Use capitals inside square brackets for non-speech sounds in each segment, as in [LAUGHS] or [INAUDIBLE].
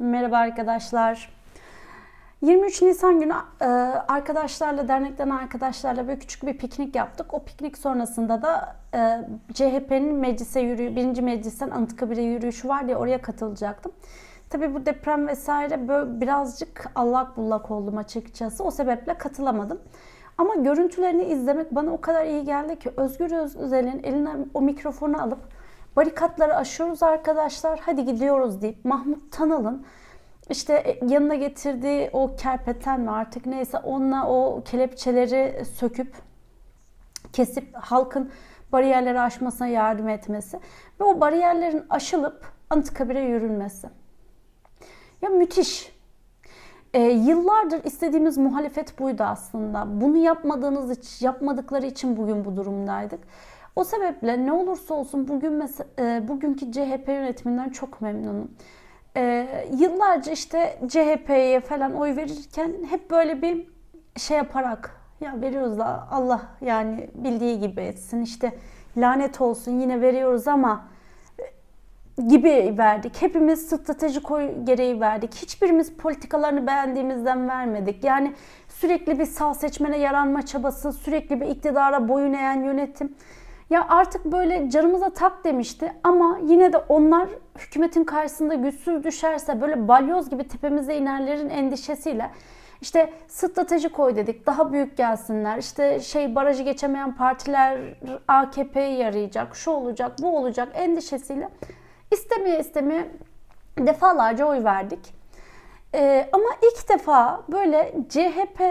Merhaba arkadaşlar. 23 Nisan günü e, arkadaşlarla, dernekten arkadaşlarla böyle küçük bir piknik yaptık. O piknik sonrasında da e, CHP'nin meclise yürüyü, birinci meclisten Anıtkabir'e yürüyüşü var diye oraya katılacaktım. Tabii bu deprem vesaire böyle birazcık allak bullak oldum açıkçası. O sebeple katılamadım. Ama görüntülerini izlemek bana o kadar iyi geldi ki Özgür Özel'in eline o mikrofonu alıp barikatları aşıyoruz arkadaşlar hadi gidiyoruz deyip Mahmut Tanal'ın işte yanına getirdiği o kerpeten mi artık neyse onunla o kelepçeleri söküp kesip halkın bariyerleri aşmasına yardım etmesi ve o bariyerlerin aşılıp Anıtkabir'e yürünmesi. Ya müthiş. E, yıllardır istediğimiz muhalefet buydu aslında. Bunu yapmadığınız için, yapmadıkları için bugün bu durumdaydık. O sebeple ne olursa olsun bugün mesela, e, bugünkü CHP yönetiminden çok memnunum. E, yıllarca işte CHP'ye falan oy verirken hep böyle bir şey yaparak ya veriyoruz da Allah yani bildiği gibi etsin işte lanet olsun yine veriyoruz ama gibi verdik. Hepimiz stratejik oy gereği verdik. Hiçbirimiz politikalarını beğendiğimizden vermedik. Yani sürekli bir sağ seçmene yaranma çabası, sürekli bir iktidara boyun eğen yönetim. Ya artık böyle canımıza tak demişti ama yine de onlar hükümetin karşısında güçsüz düşerse böyle balyoz gibi tepemize inerlerin endişesiyle işte stratejik oy dedik daha büyük gelsinler işte şey barajı geçemeyen partiler AKP'ye yarayacak şu olacak bu olacak endişesiyle istemeye istemeye defalarca oy verdik. Ee, ama ilk defa böyle CHP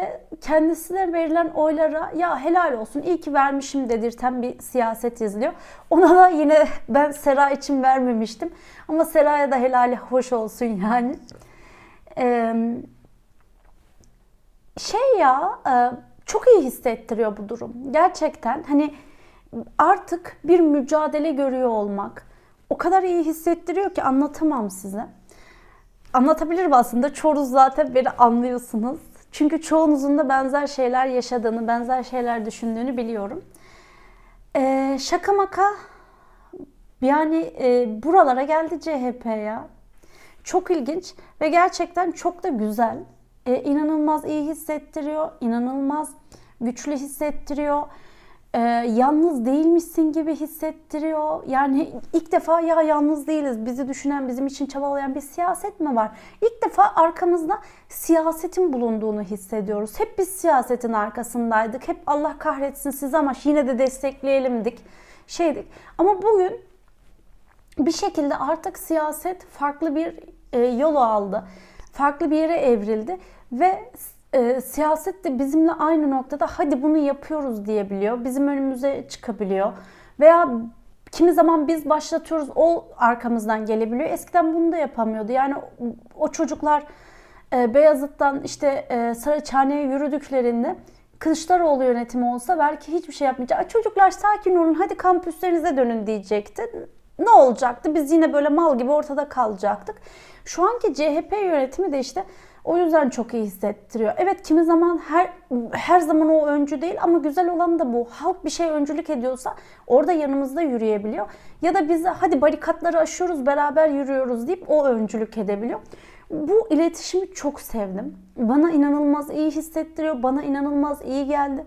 kendisine verilen oylara ya helal olsun iyi ki vermişim dedirten bir siyaset izliyor. Ona da yine [LAUGHS] ben Sera için vermemiştim. Ama Sera'ya da helali hoş olsun yani. Ee, şey ya e, çok iyi hissettiriyor bu durum. Gerçekten hani artık bir mücadele görüyor olmak o kadar iyi hissettiriyor ki anlatamam size anlatabilirim aslında. Çoğunuz zaten beni anlıyorsunuz. Çünkü çoğunuzun da benzer şeyler yaşadığını, benzer şeyler düşündüğünü biliyorum. Ee, şaka maka yani e, buralara geldi CHP ya. Çok ilginç ve gerçekten çok da güzel. Ee, inanılmaz iyi hissettiriyor, inanılmaz güçlü hissettiriyor e, yalnız değilmişsin gibi hissettiriyor. Yani ilk defa ya yalnız değiliz, bizi düşünen, bizim için çabalayan bir siyaset mi var? İlk defa arkamızda siyasetin bulunduğunu hissediyoruz. Hep biz siyasetin arkasındaydık. Hep Allah kahretsin siz ama yine de destekleyelimdik. Şeydik. Ama bugün bir şekilde artık siyaset farklı bir e, yol aldı. Farklı bir yere evrildi ve e, siyaset de bizimle aynı noktada hadi bunu yapıyoruz diyebiliyor. Bizim önümüze çıkabiliyor. Veya kimi zaman biz başlatıyoruz o arkamızdan gelebiliyor. Eskiden bunu da yapamıyordu. Yani o çocuklar e, Beyazıt'tan işte e, Saraçhane'ye yürüdüklerinde Kılıçdaroğlu yönetimi olsa belki hiçbir şey yapmayacak. Çocuklar sakin olun hadi kampüslerinize dönün diyecekti. Ne olacaktı? Biz yine böyle mal gibi ortada kalacaktık. Şu anki CHP yönetimi de işte o yüzden çok iyi hissettiriyor. Evet kimi zaman her her zaman o öncü değil ama güzel olan da bu. Halk bir şey öncülük ediyorsa orada yanımızda yürüyebiliyor. Ya da biz hadi barikatları aşıyoruz beraber yürüyoruz deyip o öncülük edebiliyor. Bu iletişimi çok sevdim. Bana inanılmaz iyi hissettiriyor. Bana inanılmaz iyi geldi.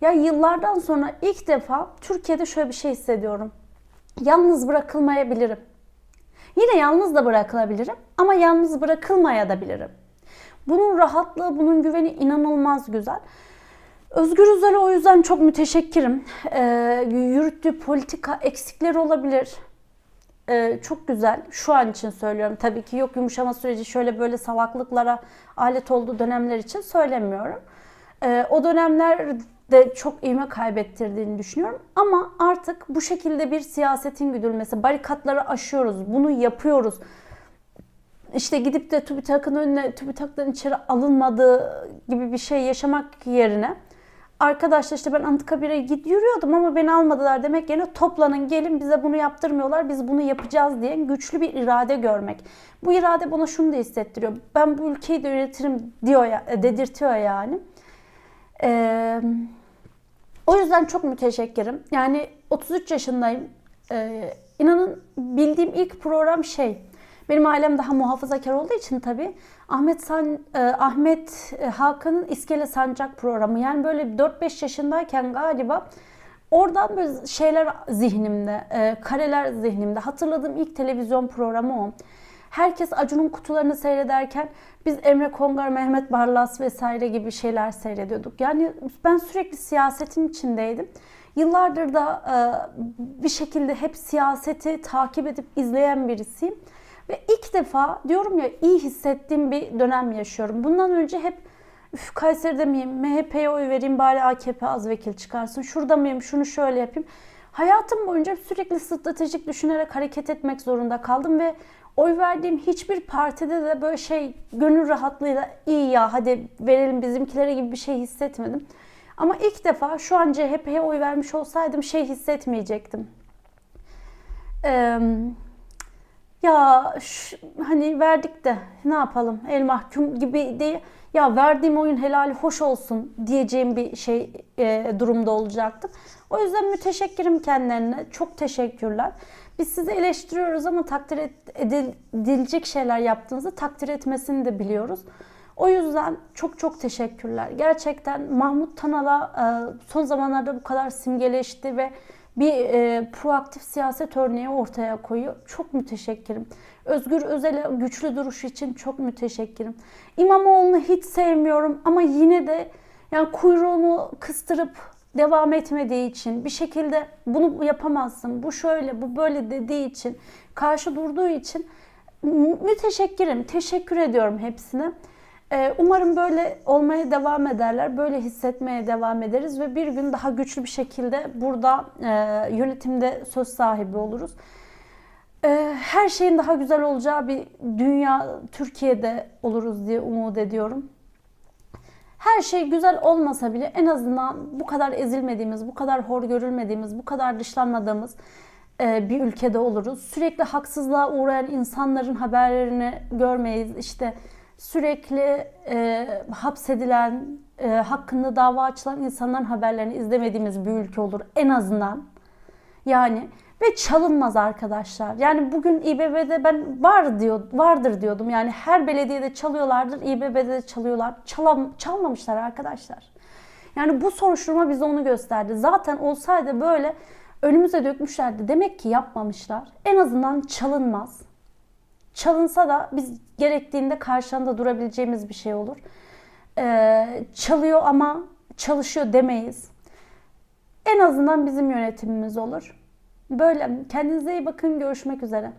Ya yıllardan sonra ilk defa Türkiye'de şöyle bir şey hissediyorum. Yalnız bırakılmayabilirim. Yine yalnız da bırakılabilirim ama yalnız bırakılmaya da bilirim. Bunun rahatlığı, bunun güveni inanılmaz güzel. Özgür Özel'e o yüzden çok müteşekkirim. Ee, yürüttüğü politika eksikleri olabilir. Ee, çok güzel. Şu an için söylüyorum. Tabii ki yok yumuşama süreci şöyle böyle salaklıklara alet olduğu dönemler için söylemiyorum. Ee, o dönemler de çok ivme kaybettirdiğini düşünüyorum. Ama artık bu şekilde bir siyasetin güdülmesi, barikatları aşıyoruz, bunu yapıyoruz işte gidip de TÜBİTAK'ın önüne TÜBİTAK'tan içeri alınmadığı gibi bir şey yaşamak yerine arkadaşlar işte ben Anıtkabir'e yürüyordum ama beni almadılar demek yerine toplanın gelin bize bunu yaptırmıyorlar biz bunu yapacağız diye güçlü bir irade görmek. Bu irade bana şunu da hissettiriyor. Ben bu ülkeyi de yönetirim diyor ya, dedirtiyor yani. Ee, o yüzden çok müteşekkirim. Yani 33 yaşındayım. Ee, inanın bildiğim ilk program şey Benim ailem daha muhafazakar olduğu için tabii Ahmet San e, Ahmet e, Hakan'ın İskele Sancak programı yani böyle 4-5 yaşındayken galiba oradan böyle şeyler zihnimde, e, kareler zihnimde. Hatırladığım ilk televizyon programı o. Herkes Acun'un kutularını seyrederken biz Emre Kongar, Mehmet Barlas vesaire gibi şeyler seyrediyorduk. Yani ben sürekli siyasetin içindeydim. Yıllardır da bir şekilde hep siyaseti takip edip izleyen birisiyim. Ve ilk defa diyorum ya iyi hissettiğim bir dönem yaşıyorum. Bundan önce hep üf Kayseri'de miyim, MHP'ye oy vereyim bari AKP az vekil çıkarsın. Şurada mıyım, şunu şöyle yapayım. Hayatım boyunca sürekli stratejik düşünerek hareket etmek zorunda kaldım ve oy verdiğim hiçbir partide de böyle şey gönül rahatlığıyla iyi ya hadi verelim bizimkilere gibi bir şey hissetmedim. Ama ilk defa şu an CHP'ye oy vermiş olsaydım şey hissetmeyecektim. Ee, ya şu- hani verdik de ne yapalım el mahkum gibi değil. Ya verdiğim oyun helali hoş olsun diyeceğim bir şey e, durumda olacaktım. O yüzden müteşekkirim kendilerine. Çok teşekkürler. Biz sizi eleştiriyoruz ama takdir edilecek şeyler yaptığınızı takdir etmesini de biliyoruz. O yüzden çok çok teşekkürler. Gerçekten Mahmut Tanal'a e, son zamanlarda bu kadar simgeleşti ve bir e, proaktif siyaset örneği ortaya koyuyor. Çok müteşekkirim. Özgür Özel'e güçlü duruş için çok müteşekkirim. İmamoğlu'nu hiç sevmiyorum ama yine de yani kuyruğunu kıstırıp devam etmediği için bir şekilde bunu yapamazsın, bu şöyle, bu böyle dediği için, karşı durduğu için mü- müteşekkirim. Teşekkür ediyorum hepsine. Ee, Umarım böyle olmaya devam ederler, böyle hissetmeye devam ederiz ve bir gün daha güçlü bir şekilde burada e, yönetimde söz sahibi oluruz. Ee, Her şeyin daha güzel olacağı bir dünya Türkiye'de oluruz diye umut ediyorum. Her şey güzel olmasa bile en azından bu kadar ezilmediğimiz, bu kadar hor görülmediğimiz, bu kadar dışlanmadığımız e, bir ülkede oluruz. Sürekli haksızlığa uğrayan insanların haberlerini görmeyiz. İşte sürekli e, hapsedilen, e, hakkında dava açılan insanların haberlerini izlemediğimiz bir ülke olur en azından. Yani ve çalınmaz arkadaşlar. Yani bugün İBB'de ben var diyor vardır diyordum. Yani her belediyede çalıyorlardır, İBB'de de çalıyorlar. Çalam, çalmamışlar arkadaşlar. Yani bu soruşturma bize onu gösterdi. Zaten olsaydı böyle önümüze dökmüşlerdi. Demek ki yapmamışlar. En azından çalınmaz. Çalınsa da biz gerektiğinde karşında durabileceğimiz bir şey olur. Ee, çalıyor ama çalışıyor demeyiz. En azından bizim yönetimimiz olur. Böyle kendinize iyi bakın. Görüşmek üzere.